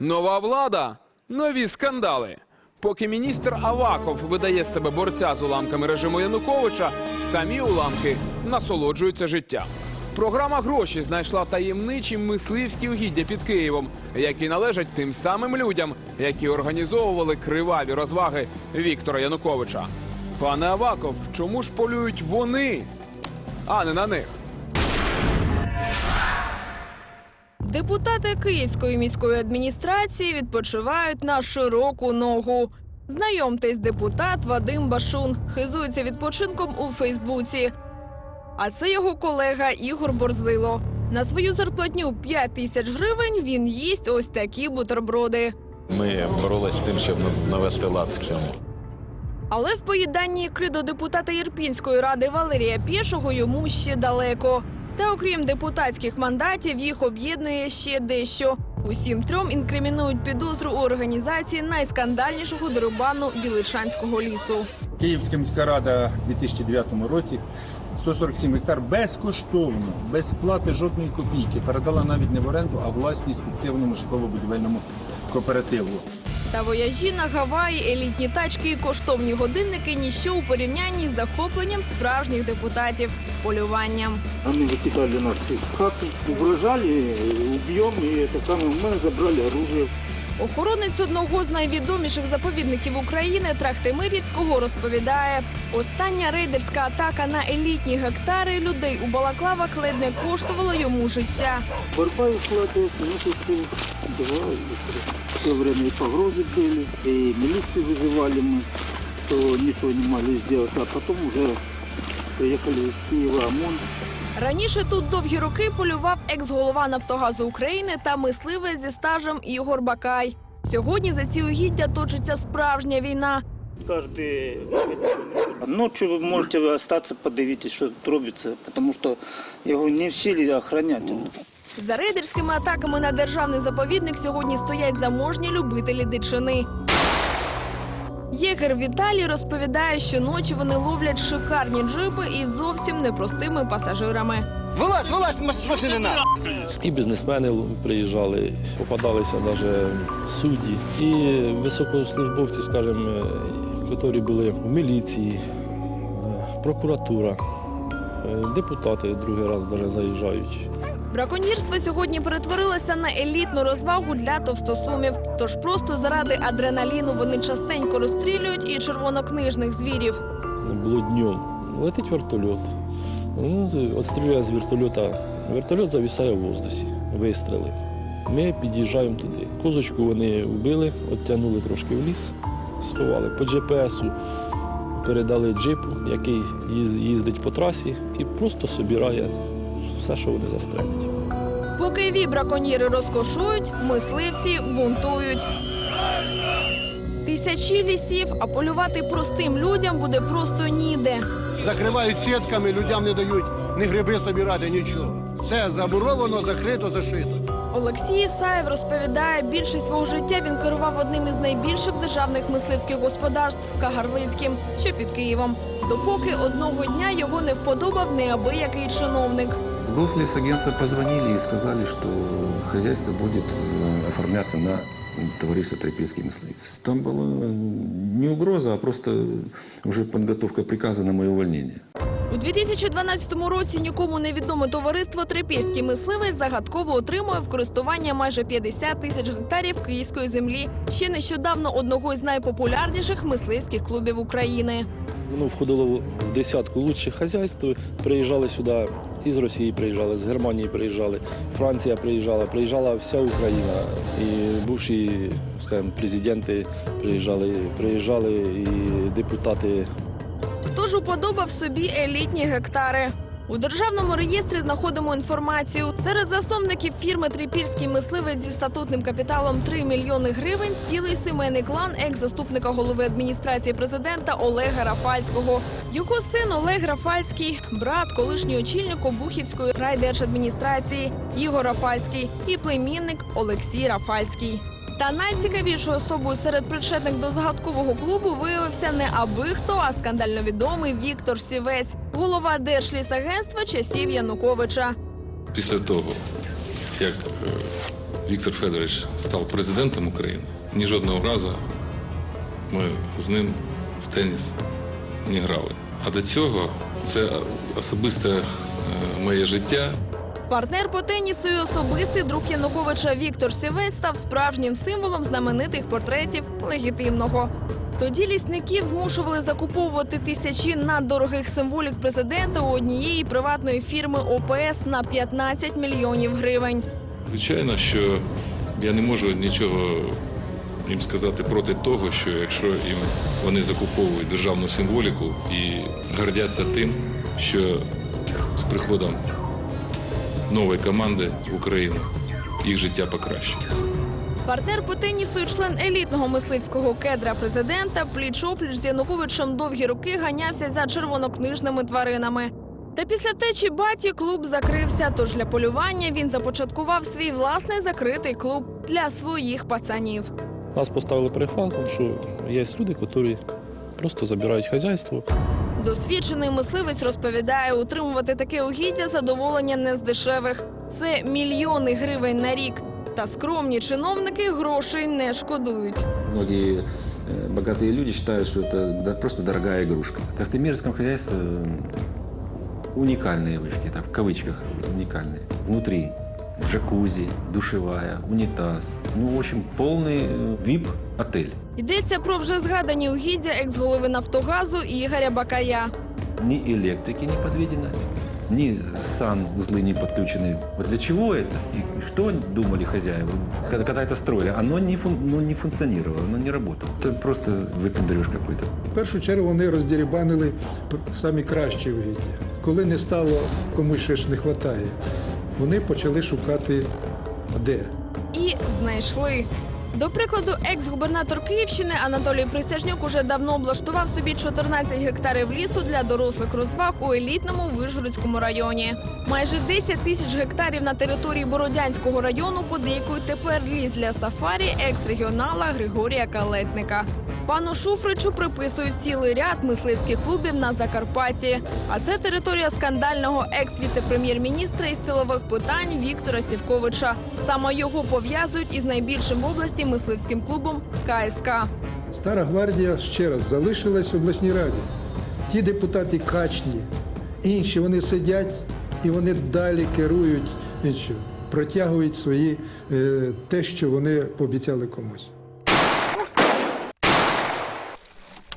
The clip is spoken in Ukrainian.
Нова влада, нові скандали. Поки міністр Аваков видає себе борця з уламками режиму Януковича, самі уламки насолоджуються життям. Програма гроші знайшла таємничі мисливські угіддя під Києвом, які належать тим самим людям, які організовували криваві розваги Віктора Януковича. Пане Аваков, чому ж полюють вони, а не на них? Депутати Київської міської адміністрації відпочивають на широку ногу. Знайомтесь, депутат Вадим Башун хизується відпочинком у Фейсбуці. А це його колега Ігор Борзило. На свою зарплатню 5 тисяч гривень він їсть ось такі бутерброди. Ми боролися з тим, щоб навести лад в цьому. Але в поїданні ікри до депутата Єрпінської ради Валерія Пєшого йому ще далеко. Та окрім депутатських мандатів, їх об'єднує ще дещо. Усім трьом інкримінують підозру у організації найскандальнішого дерибану Біличанського лісу. Київська міська рада у 2009 році 147 гектар безкоштовно, без сплати жодної копійки передала навіть не в оренду, а власність фіктивному житлово-будівельному кооперативу. Та вояжі на Гаваї, елітні тачки і коштовні годинники ніщо у порівнянні з захопленням справжніх депутатів полюванням. Они выкидали нас из хаты, угрожали, э, убьем, и это самое, у меня забрали оружие. Охоронець одного з найвідоміших заповідників України Трахтимирівського розповідає: остання рейдерська атака на елітні гектари людей у балаклавах ледь не коштувала йому життя. Борьба шла до месяца два, все время и погрозы были, и милицию вызывали мы, что ничего не могли сделать, а потом уже приехали из Киева ОМОН. Раніше тут довгі роки полював екс-голова Нафтогазу України та мисливець зі стажем Ігор Бакай. Сьогодні за ці угіддя точиться справжня війна. Каждый ночью вы можете остаться, подивитесь, что тут робится, потому что его не в силе охранять. За рейдерськими атаками на державний заповідник сьогодні стоять заможні любителі дичини. Єгер Віталій розповідає, що ночі вони ловлять шикарні джипи із зовсім непростими пасажирами. Вилазь, вилазь машини на! І бізнесмени приїжджали, попадалися навіть судді, і високослужбовці, скажімо, які були в міліції, е, прокуратура, е, депутати другий раз навіть заїжджають. Браконьєрство сьогодні перетворилося на елітну розвагу для товстосумів. Тож просто заради адреналіну вони частенько розстрілюють і червонокнижних звірів. Було днем. Летить вертольот. Ну, Отстріляє з вертольота. Вертольот завісає в воздусі, вистріли. Ми під'їжджаємо туди. Козочку вони вбили, оттягнули трошки в ліс, сховали. По GPS-у передали джипу, який їздить по трасі і просто собирає все, що вони застрелять. Поки ві браконьєри розкошують, мисливці бунтують. Тисячі лісів, а полювати простим людям буде просто ніде. закривають сітками, людям не дають ні гриби собирати, нічого. Все заборовано, закрито, зашито. Олексій Ісаєв розповідає, більшість свого життя він керував одним із найбільших державних мисливських господарств Кагарлицьким, що під Києвом. Допоки одного дня його не вподобав неабиякий чиновник. С Гослесагентства позвонили и сказали, что хозяйство будет э, оформляться на товариство Трипільські мисливці. Там была не угроза, а просто уже подготовка приказа на мое увольнение. У 2012 році нікому невідоме товариство Трипільський мисливець загадково отримує в користування майже 50 тисяч гектарів київської землі. Ще нещодавно одного із найпопулярніших мисливських клубів України. Воно входило в десятку лучших хазяйств. Приїжджали сюди із Росії, приїжджали, з Германії приїжджали, Франція приїжджала, приїжджала вся Україна. І бувші, скажімо, президенти приїжджали, приїжджали і депутати Хто ж уподобав собі елітні гектари? У державному реєстрі знаходимо інформацію. Серед засновників фірми Трипільський мисливець зі статутним капіталом 3 мільйони гривень цілий сімейний клан екс-заступника голови адміністрації президента Олега Рафальського. Його син Олег Рафальський, брат колишнього очільника Бухівської райдержадміністрації Ігор Рафальський і племінник Олексій Рафальський. Та найцікавішою особою серед причетних до загадкового клубу виявився не аби хто, а скандально відомий Віктор Сівець, голова Держлісагентства часів Януковича. після того, як е, Віктор Федорович став президентом України, ні жодного разу ми з ним в теніс не грали. А до цього це особисте е, моє життя. Партнер по тенісу і особистий друг Януковича Віктор Сівець став справжнім символом знаменитих портретів легітимного. Тоді лісників змушували закуповувати тисячі наддорогих символік президента у однієї приватної фірми ОПС на 15 мільйонів гривень. Звичайно, що я не можу нічого їм сказати проти того, що якщо їм вони закуповують державну символіку і гордяться тим, що з приходом нової команди в Україну їх життя покращується. Партнер по тенісу і член елітного мисливського кедра президента пліч-опліч з Януковичем довгі роки ганявся за червонокнижними тваринами. Та після втечі баті клуб закрився. Тож для полювання він започаткував свій власний закритий клуб для своїх пацанів. Нас поставили перед фактом, що є люди, які просто забирають хазяйство. Досвідчений мисливець розповідає, утримувати таке угіддя задоволення не з дешевих. Це мільйони гривень на рік. Та скромні чиновники грошей не шкодують. Многие э, богатые люди считают, что это да, просто дорогая игрушка. В тахтамирском хозяйстве м, уникальные вышки, так, в кавычках уникальные. Внутри джакузи, душевая, унитаз. Ну, в общем, полный э, VIP-отель. Йдеться про вже згадані угіддя екс-голови Нафтогазу Ігоря Бакая. Ни электрики не подведено, ни сан-узлы не подключены. Вот для чего это? И что думали хозяева, когда, когда это строили? Оно не, фун- ну, не функционировало, оно не работало. Это просто выпендреж какой-то. В першу чергу вони роздірібанили п- самі кращі вигідні. Коли не стало комусь ще ж не вистачає, вони почали шукати де. І знайшли. До прикладу, екс-губернатор Київщини Анатолій Присяжнюк уже давно облаштував собі 14 гектарів лісу для дорослих розваг у елітному Вишгородському районі. Майже 10 тисяч гектарів на території Бородянського району подейкують тепер ліс для сафарі екс-регіонала Григорія Калетника. Пану Шуфричу приписують цілий ряд мисливських клубів на Закарпатті. А це територія скандального екс-віце-прем'єр-міністра із силових питань Віктора Сівковича. Саме його пов'язують із найбільшим в області мисливським клубом КСК. Стара гвардія ще раз залишилась в обласній раді. Ті депутати качні, інші вони сидять і вони далі керують, і протягують свої е, те, що вони пообіцяли комусь.